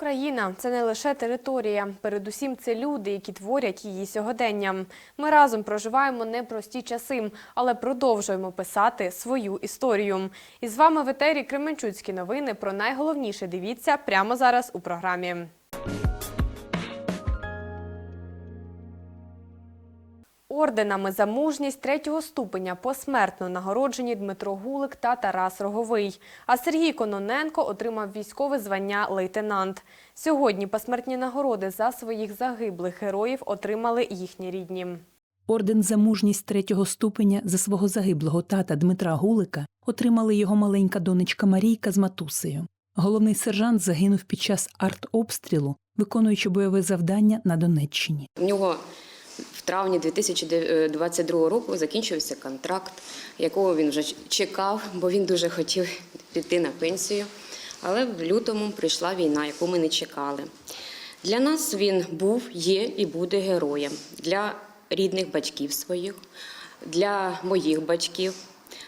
Україна це не лише територія. Передусім, це люди, які творять її сьогодення. Ми разом проживаємо непрості часи, але продовжуємо писати свою історію. І з вами в етері Кременчуцькі новини. Про найголовніше дивіться прямо зараз у програмі. Орденами за мужність третього ступеня посмертно нагороджені Дмитро Гулик та Тарас Роговий. А Сергій Кононенко отримав військове звання лейтенант. Сьогодні посмертні нагороди за своїх загиблих героїв отримали їхні рідні. Орден за мужність третього ступеня за свого загиблого тата Дмитра Гулика отримали його маленька донечка Марійка з матусею. Головний сержант загинув під час артобстрілу, виконуючи бойове завдання на Донеччині. У нього в травні 2022 року закінчився контракт, якого він вже чекав, бо він дуже хотів піти на пенсію. Але в лютому прийшла війна, яку ми не чекали. Для нас він був, є і буде героєм для рідних батьків своїх, для моїх батьків,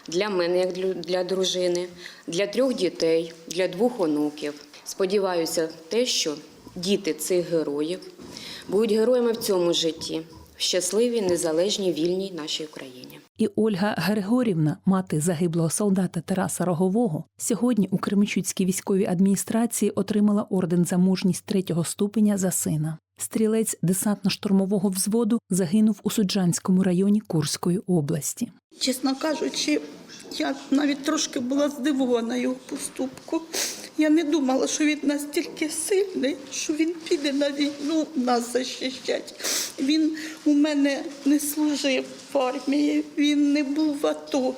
для мене, як для- дружини, для трьох дітей, для двох онуків. Сподіваюся, те, що діти цих героїв будуть героями в цьому житті, щасливій, незалежній, вільній нашій Україні. І Ольга Григорівна, мати загиблого солдата Тараса Рогового, сьогодні у Кременчуцькій військовій адміністрації отримала орден за мужність третього ступеня за сина. Стрілець десантно-штурмового взводу загинув у Суджанському районі Курської області. Чесно кажучи, я навіть трошки була здивована його поступку. Я не думала, що він настільки сильний, що він піде на війну нас захищати. Він у мене не служив в армії, він не був в АТО.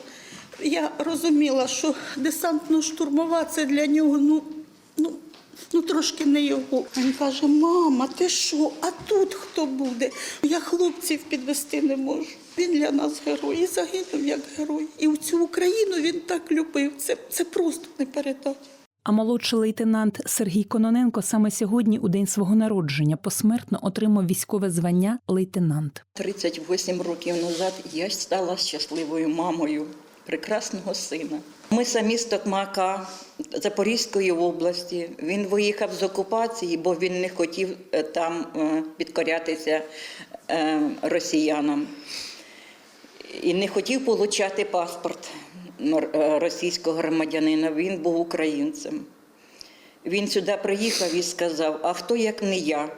Я розуміла, що десантно-штурмова це для нього ну, ну, ну трошки не його. Він каже: мама, ти що? А тут хто буде? Я хлопців підвести не можу. Він для нас герой і загинув як герой. І в цю Україну він так любив. Це, це просто не передати. А молодший лейтенант Сергій Кононенко саме сьогодні, у день свого народження, посмертно отримав військове звання лейтенант. 38 років назад я стала щасливою мамою прекрасного сина. Ми самі з Токмака Запорізької області. Він виїхав з окупації, бо він не хотів е, там е, підкорятися е, росіянам і не хотів отримати паспорт російського громадянина. Він був українцем. Він сюди приїхав і сказав: а хто як не я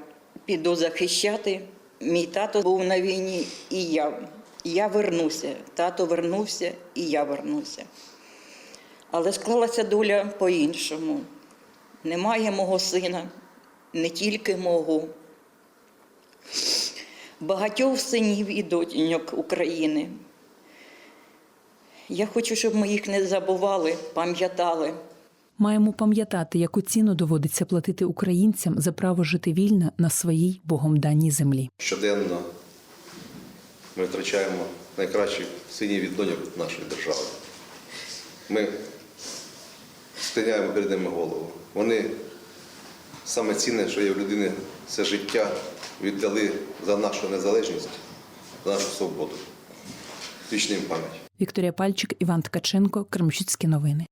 піду захищати? Мій тато був на війні, і я. Я вернуся. Тато вернувся, і я вернуся. Але склалася доля по-іншому. Немає мого сина, не тільки мого. Багатьох синів і доченьок України. Я хочу, щоб ми їх не забували, пам'ятали. Маємо пам'ятати, яку ціну доводиться платити українцям за право жити вільно на своїй богом даній землі. Щоденно ми втрачаємо найкращих синів від доньок нашої держави. Ми стиняємо перед ними голову. Вони саме цінне, що є в людини, це життя віддали за нашу незалежність, за нашу свободу. Вічна їм пам'ять. Вікторія Пальчик, Іван Ткаченко, Кремчуцькі новини.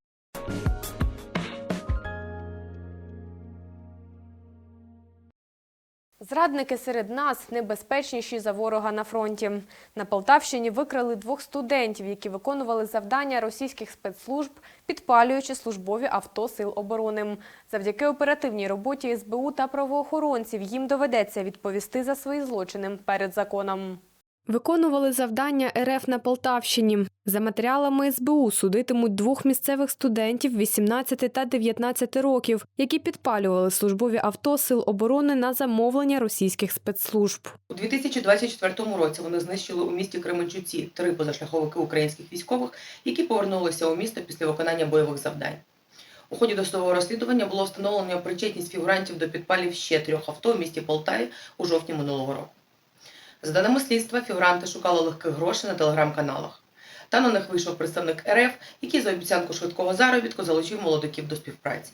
Зрадники серед нас небезпечніші за ворога на фронті. На Полтавщині викрали двох студентів, які виконували завдання російських спецслужб, підпалюючи службові авто сил оборони. Завдяки оперативній роботі СБУ та правоохоронців їм доведеться відповісти за свої злочини перед законом. Виконували завдання РФ на Полтавщині. За матеріалами СБУ судитимуть двох місцевих студентів 18 та 19 років, які підпалювали службові авто сил оборони на замовлення російських спецслужб. У 2024 році вони знищили у місті Кременчуці три позашляховики українських військових, які повернулися у місто після виконання бойових завдань. У ході досудового розслідування було встановлено причетність фігурантів до підпалів ще трьох авто в місті Полтаві у жовтні минулого року. За даними слідства, фігуранти шукали легких грошей на телеграм-каналах. Та на них вийшов представник РФ, який за обіцянку швидкого заробітку залучив молодиків до співпраці.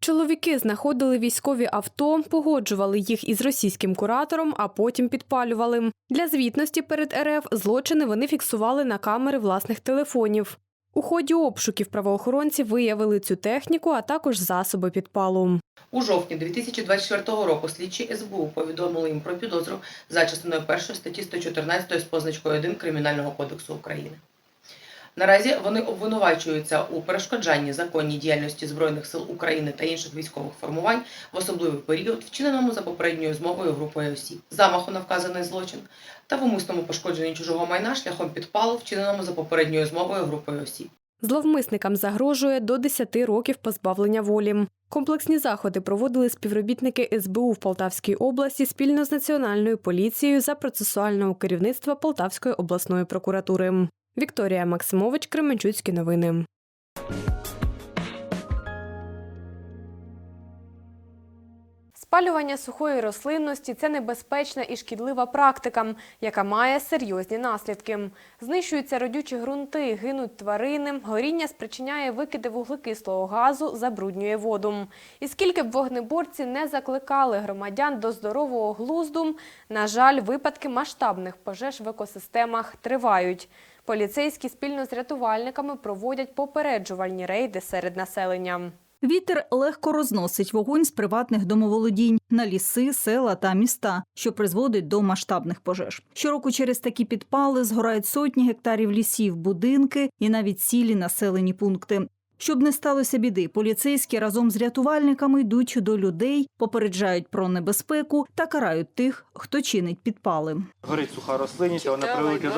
Чоловіки знаходили військові авто, погоджували їх із російським куратором, а потім підпалювали. Для звітності перед РФ злочини вони фіксували на камери власних телефонів. У ході обшуків правоохоронці виявили цю техніку, а також засоби підпалу. У жовтні 2024 року слідчі СБУ повідомили їм про підозру за частиною 1 статті 114 з позначкою 1 Кримінального кодексу України. Наразі вони обвинувачуються у перешкоджанні законній діяльності Збройних сил України та інших військових формувань в особливий період, вчиненому за попередньою змовою групою осіб, замаху на вказаний злочин та в умисному пошкодженні чужого майна шляхом підпалу, вчиненому за попередньою змовою групою осіб. Зловмисникам загрожує до 10 років позбавлення волі. Комплексні заходи проводили співробітники СБУ в Полтавській області спільно з Національною поліцією за процесуального керівництва Полтавської обласної прокуратури. Вікторія Максимович, Кременчуцькі новини. Спалювання сухої рослинності це небезпечна і шкідлива практика, яка має серйозні наслідки. Знищуються родючі ґрунти, гинуть тварини, горіння спричиняє викиди вуглекислого газу, забруднює воду. І скільки б вогнеборці не закликали громадян до здорового глузду, на жаль, випадки масштабних пожеж в екосистемах тривають. Поліцейські спільно з рятувальниками проводять попереджувальні рейди серед населення. Вітер легко розносить вогонь з приватних домоволодінь на ліси, села та міста, що призводить до масштабних пожеж. Щороку через такі підпали згорають сотні гектарів лісів, будинки і навіть цілі населені пункти. Щоб не сталося біди, поліцейські разом з рятувальниками йдуть до людей, попереджають про небезпеку та карають тих, хто чинить підпали. Горить суха рослинність, вона на превеликий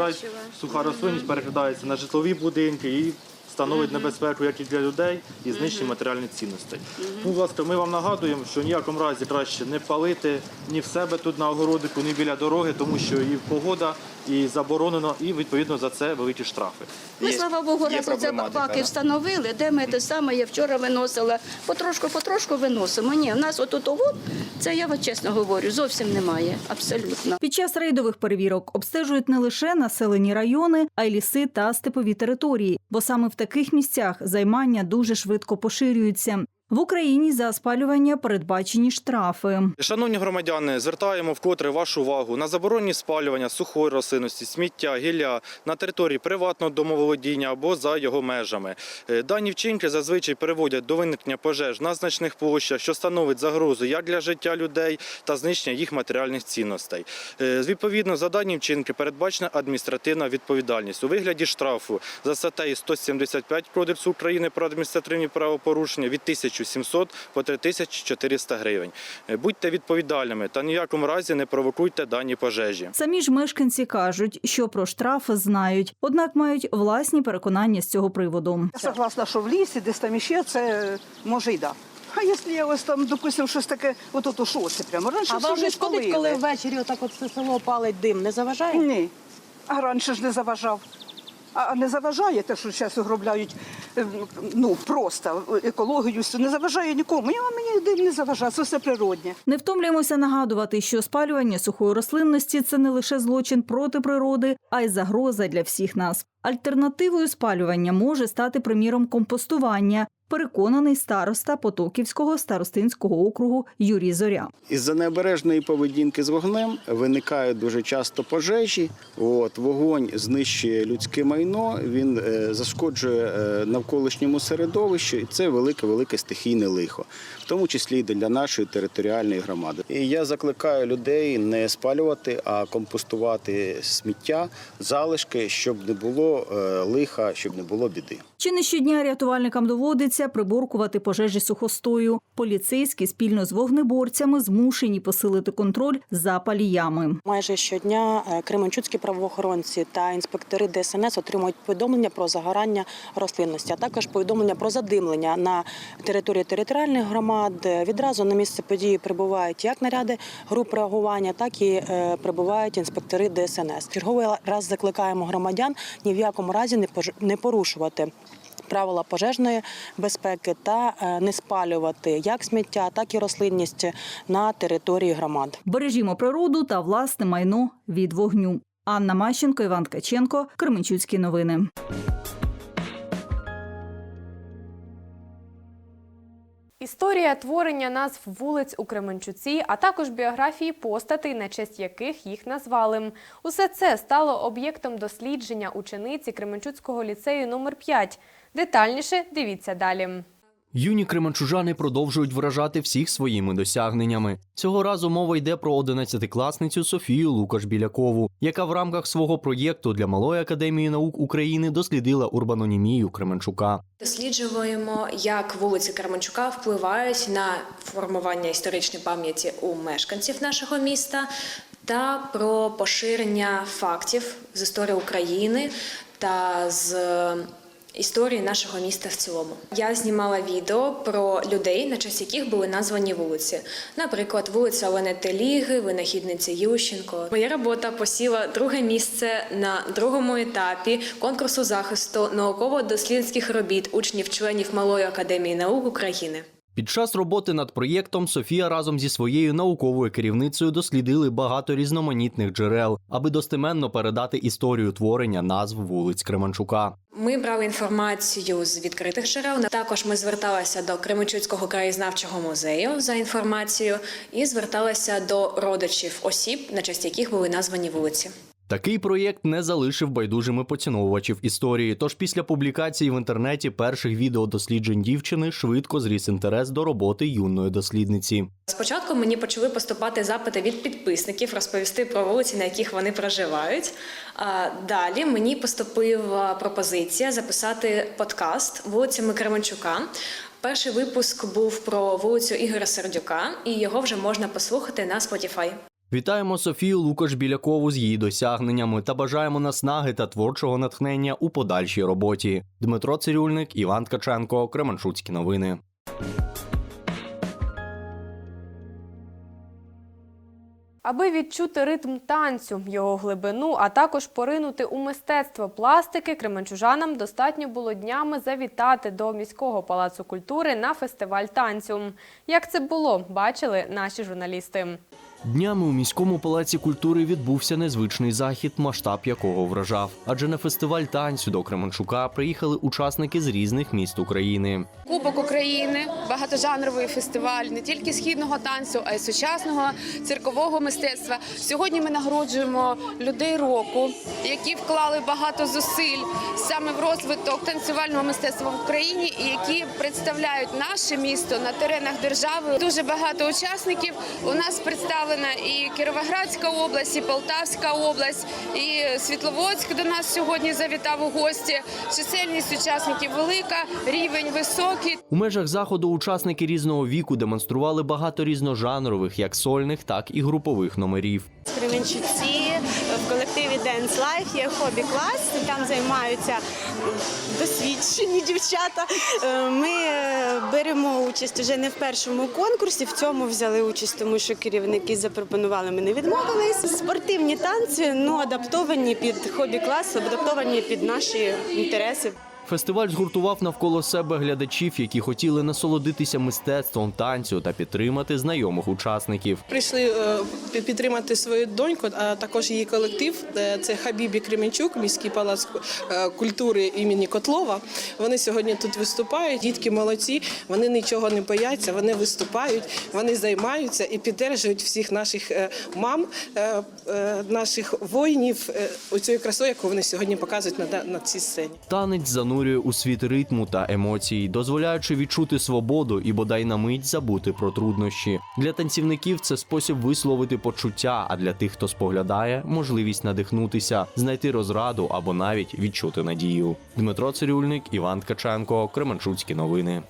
суха рослинність перекидається на житлові будинки і становить небезпеку як і для людей, і знищення матеріальних цінностей. Ну, будь ласка, ми вам нагадуємо, що в ніякому разі краще не палити ні в себе тут на огородику, ні біля дороги, тому що і погода, і заборонено, і відповідно за це великі штрафи. Ми, слава Богу, є раз оце проблематика, баки да. встановили, де ми те саме, я вчора виносила, потрошку, потрошку виносимо. Ні, в нас отут от, це я вам чесно говорю, зовсім немає, абсолютно. Під час рейдових перевірок обстежують не лише населені райони, а й ліси та степові території, бо саме в таких місцях займання дуже швидко поширюються. В Україні за спалювання передбачені штрафи. Шановні громадяни, звертаємо вкотре вашу увагу на заборонні спалювання сухої рослинності, сміття, гілля на території приватного домоволодіння або за його межами. Е, Дані вчинки зазвичай приводять до виникнення пожеж на значних площах, що становить загрозу як для життя людей та знищення їх матеріальних цінностей. Е, Відповідно, за дані вчинки передбачена адміністративна відповідальність у вигляді штрафу за статтею 175 Кодексу України про адміністративні правопорушення від 1700 по 3400 гривень. Е, Будьте відповідальними та ніякому разі не провокуйте дані пожежі. Самі ж мешканці кажуть, що про штрафи знають, однак мають власні переконання з цього приводу. Я согласна, що в лісі, десь там іще, це може й да. А якщо я ось там, допустимо, щось таке, от ото що прямо? Раніше А вам не шкодить, коли ввечері отак от все село палить дим, не заважає? Ні. А раніше ж не заважав. А не заважає те, що зараз угробляють е, ну, просто екологію, не заважає нікому. Я мені дим не заважає, це все природне. Не втомлюємося нагадувати, що спалювання сухої рослинності це не лише злочин проти природи, а й загроза для всіх нас. Альтернативою спалювання може стати приміром компостування. Переконаний староста Потоківського старостинського округу Юрій Зоря. Із-за необережної поведінки з вогнем виникають дуже часто пожежі. От, вогонь знищує людське майно, він е, зашкоджує е, навколишньому середовищу, і це велике-велике стихійне лихо, в тому числі і для нашої територіальної громади. І я закликаю людей не спалювати, а компостувати сміття, залишки, щоб не було е, лиха, щоб не було біди. Чи не щодня рятувальникам доводиться приборкувати пожежі сухостою? Поліцейські спільно з вогнеборцями змушені посилити контроль за паліями. Майже щодня е, кременчуцькі правоохоронці та інспектори ДСНС отримують повідомлення про загорання рослинності, а також повідомлення про задимлення на території територіальних громад. Відразу на місце події прибувають як наряди груп реагування, так і е, прибувають інспектори ДСНС. Черговий раз закликаємо громадян ні в якому разі не порушувати. Правила пожежної безпеки та е, не спалювати як сміття, так і рослинність на території громад. Бережімо природу та власне майно від вогню. Анна Мащенко, Іван Ткаченко, Кременчуцькі новини. Історія творення назв вулиць у Кременчуці, а також біографії постатей, на честь яких їх назвали. Усе це стало об'єктом дослідження учениці Кременчуцького ліцею номер 5 Детальніше дивіться далі. Юні кременчужани продовжують вражати всіх своїми досягненнями. Цього разу мова йде про 11-класницю Софію Лукаш-Білякову, яка в рамках свого проєкту для Малої академії наук України дослідила урбанонімію Кременчука. Досліджуємо, як вулиці Кременчука впливають на формування історичної пам'яті у мешканців нашого міста та про поширення фактів з історії України та з історії нашого міста в цілому. Я знімала відео про людей, на честь яких були названі вулиці. Наприклад, вулиця Олени Теліги, винахідниці Ющенко. Моя робота посіла друге місце на другому етапі конкурсу захисту науково-дослідницьких робіт учнів-членів Малої академії наук України. Під час роботи над проєктом Софія разом зі своєю науковою керівницею дослідили багато різноманітних джерел, аби достеменно передати історію творення назв вулиць Кременчука. Ми брали інформацію з відкритих джерел. Також ми зверталися до Кременчуцького краєзнавчого музею за інформацією і зверталися до родичів осіб, на честь яких були названі вулиці. Такий проєкт не залишив байдужими поціновувачів історії. Тож після публікації в інтернеті перших відеодосліджень дівчини швидко зріс інтерес до роботи юної дослідниці. Спочатку мені почали поступати запити від підписників розповісти про вулиці, на яких вони проживають. Далі мені поступила пропозиція записати подкаст вулицями Кременчука. Перший випуск був про вулицю Ігоря Сердюка, і його вже можна послухати на Spotify. Вітаємо Софію Лукаш-Білякову з її досягненнями та бажаємо наснаги та творчого натхнення у подальшій роботі. Дмитро Цирюльник, Іван Ткаченко, Кременчуцькі новини. Аби відчути ритм танцю, його глибину, а також поринути у мистецтво пластики, кременчужанам достатньо було днями завітати до міського палацу культури на фестиваль танцю. Як це було, бачили наші журналісти. Днями у міському палаці культури відбувся незвичний захід, масштаб якого вражав. Адже на фестиваль танцю до Кременчука приїхали учасники з різних міст України. Кубок України, багатожанровий фестиваль не тільки східного танцю, а й сучасного циркового мистецтва. Сьогодні ми нагороджуємо людей року, які вклали багато зусиль саме в розвиток танцювального мистецтва в Україні і які представляють наше місто на теренах держави. Дуже багато учасників. У нас представлена і Кіровоградська область, і Полтавська область, і Світловодськ до нас сьогодні завітав у гості. Чисельність учасників велика, рівень високий. У межах заходу учасники різного віку демонстрували багато різножанрових, як сольних, так і групових номерів. Кременчуці в колективі Dance Life є хобі-клас, там займаються досвідчені дівчата. Е, Ми е, беремо участь уже не в першому конкурсі, в цьому взяли участь, тому що керівники запропонували, ми не відмовились. Спортивні танці ну, адаптовані під хобі-клас, адаптовані під наші інтереси. Фестиваль згуртував навколо себе глядачів, які хотіли насолодитися мистецтвом танцю та підтримати знайомих учасників. Прийшли е, підтримати свою доньку, а також її колектив. Е, Це Хабібі Кременчук, міський палац е, культури імені Котлова. Вони сьогодні тут виступають. Дітки молодці, вони нічого не бояться, вони виступають, вони займаються і підтримують всіх наших мам, наших воїнів. е, Оцією красою, яку вони сьогодні показують на, цій сцені. Танець занурює у світ ритму та емоцій, дозволяючи відчути свободу і бодай на мить забути про труднощі. Для танцівників це спосіб висловити почуття, а для тих, хто споглядає, можливість надихнутися, знайти розраду або навіть відчути надію. Дмитро Цирюльник, Іван Ткаченко, Кременчуцькі новини.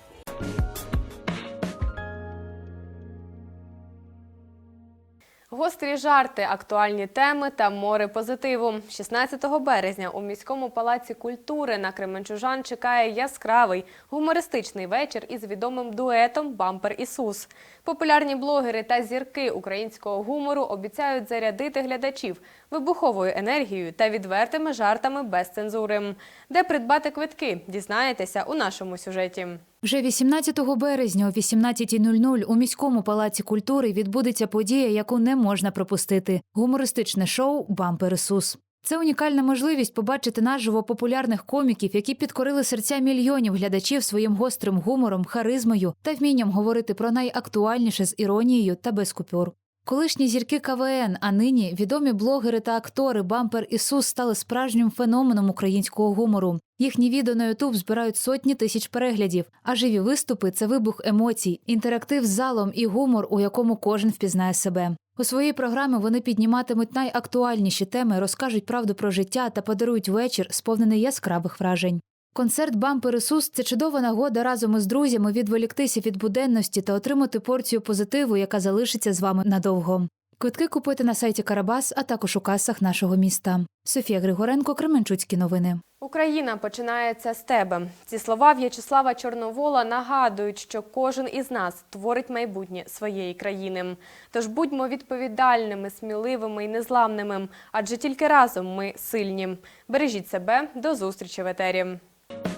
Гострі жарти, актуальні теми та море позитиву. 16 березня у міському палаці культури на Кременчужан чекає яскравий гумористичний вечір із відомим дуетом Бампер Ісус. Популярні блогери та зірки українського гумору обіцяють зарядити глядачів вибуховою енергією та відвертими жартами без цензури. Де придбати квитки, дізнаєтеся у нашому сюжеті. Вже 18 березня о 18.00 у міському палаці культури відбудеться подія, яку не можна пропустити гумористичне шоу Бампер Ісус. Це унікальна можливість побачити наживо популярних коміків, які підкорили серця мільйонів глядачів своїм гострим гумором, харизмою та вмінням говорити про найактуальніше з іронією та без купюр. Колишні зірки КВН, а нині відомі блогери та актори Бампер і Сус стали справжнім феноменом українського гумору. Їхні відео на Ютуб збирають сотні тисяч переглядів, а живі виступи це вибух емоцій, інтерактив з залом і гумор, у якому кожен впізнає себе. У своїй програмі вони підніматимуть найактуальніші теми, розкажуть правду про життя та подарують вечір, сповнений яскравих вражень. Концерт Бампер Ісус це чудова нагода разом із друзями відволіктися від буденності та отримати порцію позитиву, яка залишиться з вами надовго. Квитки купити на сайті Карабас, а також у касах нашого міста. Софія Григоренко, Кременчуцькі новини. Україна починається з тебе. Ці слова В'ячеслава Чорновола нагадують, що кожен із нас творить майбутнє своєї країни. Тож будьмо відповідальними, сміливими і незламними, адже тільки разом ми сильні. Бережіть себе, до зустрічі в етері. Thank you.